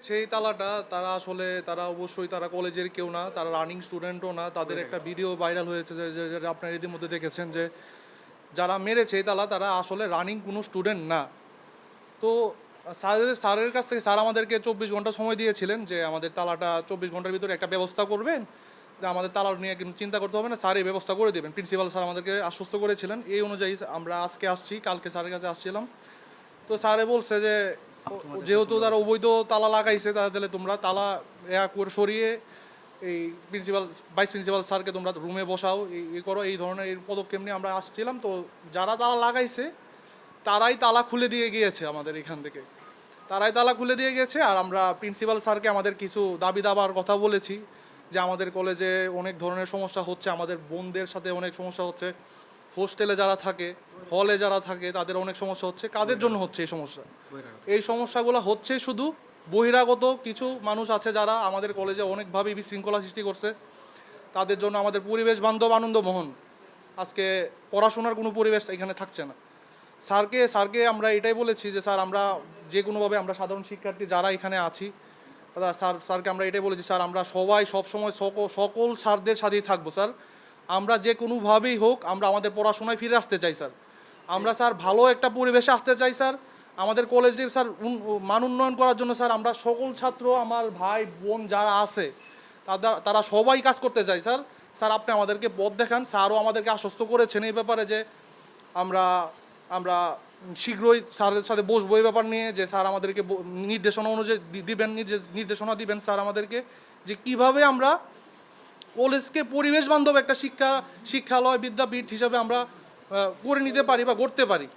সেই তালাটা তারা আসলে তারা অবশ্যই তারা কলেজের কেউ না তারা রানিং স্টুডেন্টও না। তাদের একটা ভিডিও ভাইরাল হয়েছে যে আপনারা ইতিমধ্যে দেখেছেন যে যারা মেরেছে এই তালা তারা আসলে রানিং কোনো স্টুডেন্ট না। তো স্যারের স্যারের কাছ থেকে স্যার আমাদেরকে চব্বিশ ঘণ্টা সময় দিয়েছিলেন যে আমাদের তালাটা চব্বিশ ঘণ্টার ভিতরে একটা ব্যবস্থা করবেন। যে আমাদের তালা নিয়ে কিন্তু চিন্তা করতে হবে না স্যার এই ব্যবস্থা করে দেবেন। প্রিন্সিপাল স্যার আমাদেরকে আশ্বস্ত করেছিলেন। এই অনুযায়ী আমরা আজকে আসছি কালকে স্যারের কাছে আসছিলাম। তো স্যারে বলছে যে যেহেতু তারা অবৈধ তালা লাগাইছে তাহলে তোমরা তালা এয়া করে সরিয়ে এই প্রিন্সিপাল ভাইস প্রিন্সিপাল স্যারকে তোমরা রুমে বসাও এই এই করো এই ধরনের এই পদক্ষেপ নিয়ে আমরা আসছিলাম। তো যারা তালা লাগাইছে তারাই তালা খুলে দিয়ে গিয়েছে আমাদের এখান থেকে। তারাই তালা খুলে দিয়ে গেছে আর আমরা প্রিন্সিপাল স্যারকে আমাদের কিছু দাবি দাবার কথা বলেছি যে আমাদের কলেজে অনেক ধরনের সমস্যা হচ্ছে আমাদের বোনদের সাথে অনেক সমস্যা হচ্ছে। হোস্টেলে যারা থাকে হলে যারা থাকে তাদের অনেক সমস্যা হচ্ছে। কাদের জন্য হচ্ছে এই সমস্যা? এই সমস্যাগুলো হচ্ছে শুধু বহিরাগত কিছু মানুষ আছে যারা আমাদের কলেজে অনেকভাবেই বিশৃঙ্খলা সৃষ্টি করছে। তাদের জন্য আমাদের পরিবেশ বান্ধব আনন্দমোহন। আজকে পড়াশোনার কোনো পরিবেশ এখানে থাকছে না। স্যারকে স্যারকে আমরা এটাই বলেছি যে স্যার আমরা যে কোনোভাবে আমরা সাধারণ শিক্ষার্থী যারা এখানে আছি স্যার স্যারকে আমরা এটাই বলেছি স্যার আমরা সবাই সবসময় সকল সকল স্যারদের সাথেই থাকব স্যার। আমরা যে কোনোভাবেই হোক, আমরা আমাদের পড়াশোনায় ফিরে আসতে চাই, স্যার। আমরা, স্যার, ভালো একটা পরিবেশে আসতে চাই, স্যার। আমাদের কলেজের, স্যার মান উন্নয়ন করার জন্য, স্যার, আমরা সকল ছাত্র, আমার ভাই, বোন যারা আছে তারা তারা সবাই কাজ করতে চাই, স্যার। স্যার, আপনি আমাদেরকে পথ দেখান, স্যারও আমাদেরকে আশ্বস্ত করেছেন এই ব্যাপারে যে আমরা আমরা শীঘ্রই স্যারের সাথে বসবো এই ব্যাপার নিয়ে, যে স্যার আমাদেরকে নির্দেশনা অনুযায়ী দিবেন নির্দে- নির্দেশনা দিবেন স্যার আমাদেরকে, যে কীভাবে আমরা কলেজকে পরিবেশ বান্ধব একটা শিক্ষা, শিক্ষালয়, বিদ্যাপীঠ হিসাবে আমরা করে নিতে পারি বা গড়তে পারি।